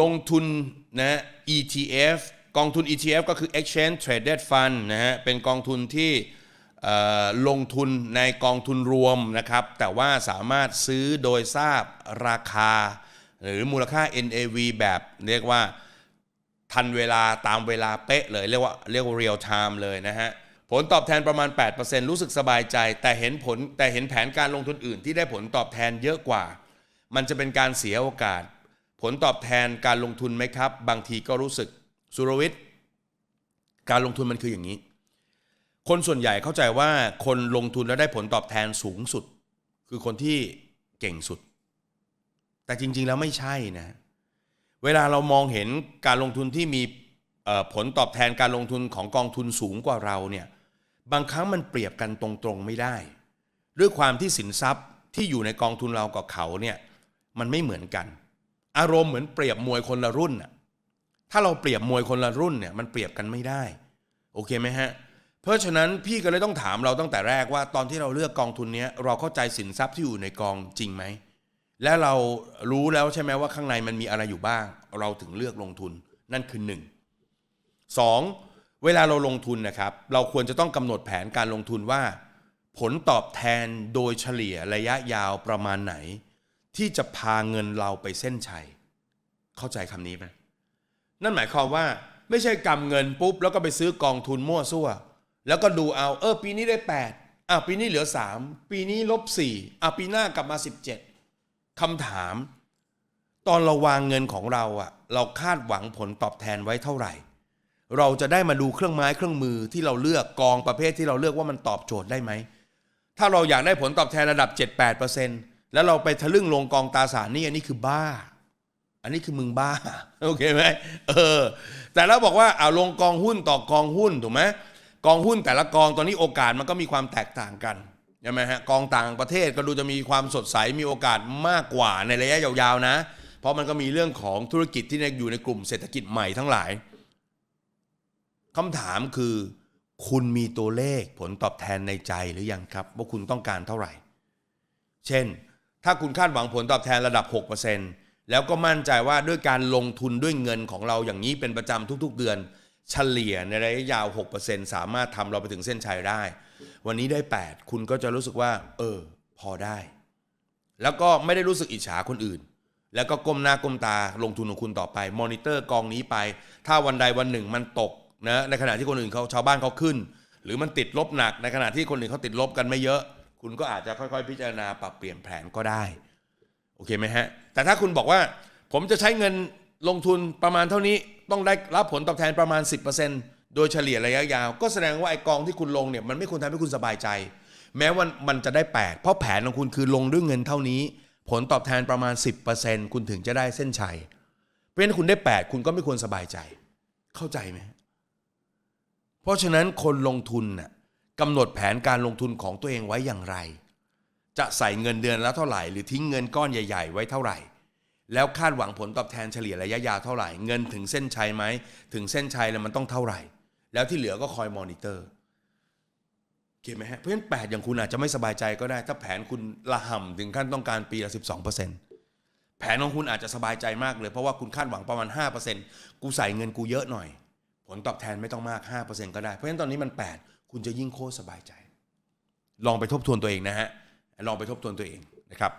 ลงทุนนะ ETF กองทุน ETF ก็คือ Exchange Traded Fund นะฮะ เป็นกองทุนที่ลงทุนในกองทุนรวมนะครับ แต่ว่าสามารถซื้อโดยทราบราคา หรือมูลค่า NAV แบบเรียกว่าทันเวลาตามเวลาเป๊ะเลย เรียกว่าเรียกว่า real time เลยนะฮะ ผลตอบแทนประมาณ 8%รู้สึกสบายใจ แต่เห็นผลแต่เห็นแผนการลงทุนอื่นที่ได้ผลตอบแทนเยอะกว่า มันจะเป็นการเสียโอกาส ผลตอบแทนการลงทุนไหมครับ บางทีก็รู้สึกสุรวิทย์การลงทุนมันคืออย่างนี้ คนส่วนใหญ่เข้าใจว่าคนลงทุนแล้วได้ผลตอบแทนสูงสุด คือคนที่เก่งสุด แต่จริง ๆ แล้วไม่ใช่นะเวลาเรามองเห็นการลงทุนที่มีผลตอบแทนการลงทุนของกองทุนสูงกว่าเราเนี่ยบางครั้งมันเปรียบกันตรงๆไม่ได้ ด้วยความที่สินทรัพย์ที่อยู่ในกองทุนเรากับเขาเนี่ยมันไม่เหมือนกัน อารมณ์เหมือนเปรียบมวยคนละรุ่นน่ะถ้าเราเปรียบมวยคนละรุ่นเนี่ยมันเปรียบกันไม่ได้ โอเคไหมฮะ เพราะฉะนั้นพี่ก็เลยต้องถามเราตั้งแต่แรกว่าตอนที่เราเลือกกองทุนนี้เราเข้าใจสินทรัพย์ที่อยู่ในกองจริงไหมและเรารู้แล้วใช่ไหมว่าข้างในมันมีอะไรอยู่บ้าง เราถึงเลือกลงทุนนั่นคือหนึ่งสองเวลาเราลงทุนนะครับ เราควรจะต้องกำหนดแผนการลงทุนว่า ผลตอบแทนโดยเฉลี่ยระยะยาวประมาณไหน ที่จะพาเงินเราไปเส้นชัย เข้าใจคำนี้ไหมนั่นหมายความว่าไม่ใช่กำเงินปุ๊บ แล้วก็ไปซื้อกองทุนมั่วซั่ว แล้วก็ดูเอาเออปีนี้ได้ 8อะปีนี้เหลือ 3 ปีนี้ลบ4อะปีหน้ากลับมา 17คำถาม ตอนเราวางเงินของเราอะเราคาดหวังผลตอบแทนไว้เท่าไหร่ เราจะได้มาดูเครื่องไม้เครื่องมือที่เราเลือกกองประเภทที่เราเลือกว่ามันตอบโจทย์ได้ไหมถ้าเราอยากได้ผลตอบแทนระดับ 7-8% แล้วเราไปทะลึ่งลงกองตาสารนี่อันนี้คือบ้า อันนี้คือมึงบ้าโอเคไหมเออ แต่เราบอกว่าเอาลงกองหุ้นต่อกองหุ้นถูกไหมกองหุ้นแต่ละกองตอนนี้โอกาสมันก็มีความแตกต่างกันใช่ไหมฮะกองต่างประเทศก็ดูจะมีความสดใสมีโอกาสมากกว่าในระยะยาวๆนะ เพราะมันก็มีเรื่องของธุรกิจที่อยู่ในกลุ่มเศรษฐกิจใหม่ทั้งหลายคำถามคือ คุณมีตัวเลขผลตอบแทนในใจหรือยังครับ ว่าคุณต้องการเท่าไหร่ เช่น ถ้าคุณคาดหวังผลตอบแทนระดับ 6%แล้วก็มั่นใจว่าด้วยการลงทุนด้วยเงินของเราอย่างนี้เป็นประจำทุกๆ เดือน เฉลี่ยในระยะยาว 6%สามารถทำเราไปถึงเส้นชัยได้ วันนี้ได้ 8 คุณก็จะรู้สึกว่า เออ พอได้ แล้วก็ไม่ได้รู้สึกอิจฉาคนอื่น แล้วก็ก้มหน้าก้มตาลงทุนของคุณต่อไป มอนิเตอร์กองนี้ไป ถ้าวันใดวันหนึ่งมันตกนะในขณะที่คนอื่นเขาชาวบ้านเขาขึ้น หรือมันติดลบหนักในขณะที่คนอื่นเขาติดลบกันไม่เยอะ คุณก็อาจจะค่อยๆ พิจารณาปรับเปลี่ยนแผนก็ได้โอเคไหมฮะแต่ถ้าคุณบอกว่าผมจะใช้เงินลงทุนประมาณเท่านี้ต้องได้รับผลตอบแทนประมาณ 10%โดยเฉลี่ยระยะยาว ก็แสดงว่าไอ้กองที่คุณลงเนี่ยมันไม่ควรทำให้คุณสบายใจ แม้ว่ามันจะได้ 8 เพราะแผนของคุณคือลงด้วยเงินเท่านี้ ผลตอบแทนประมาณ 10%คุณถึงจะได้เส้นชัยเพราะฉะนั้นคุณได้ 8 คุณก็ไม่ควรสบายใจ เข้าใจไหมเพราะฉะนั้นคนลงทุนน่ะ กำหนดแผนการลงทุนของตัวเองไว้อย่างไร จะใส่เงินเดือนแล้วเท่าไหร่ หรือทิ้งเงินก้อนใหญ่ ๆ ไว้เท่าไหร่ แล้วคาดหวังผลตอบแทนเฉลี่ยระยะยาวเท่าไหร่ เงินถึงเส้นชัยไหม ถึงเส้นชัยแล้วมันต้องเท่าไหร่ แล้วที่เหลือก็คอยมอนิเตอร์เก็ตไหมฮะ เพราะฉะนั้นแปดอย่างคุณอาจจะไม่สบายใจก็ได้ ถ้าแผนคุณละห่ำถึงขั้นต้องการปีละ12%แผนของคุณอาจจะสบายใจมากเลย เพราะว่าคุณคาดหวังประมาณ 5%กูใส่เงินกูเยอะหน่อย ผลตอบแทนไม่ต้องมาก 5%ก็ได้ เพราะฉะนั้นตอนนี้มัน 8 คุณจะยิ่งโคตรสบายใจ ลองไปทบทวนตัวเองนะฮะลองไปทบทวนตัวเองนะครับ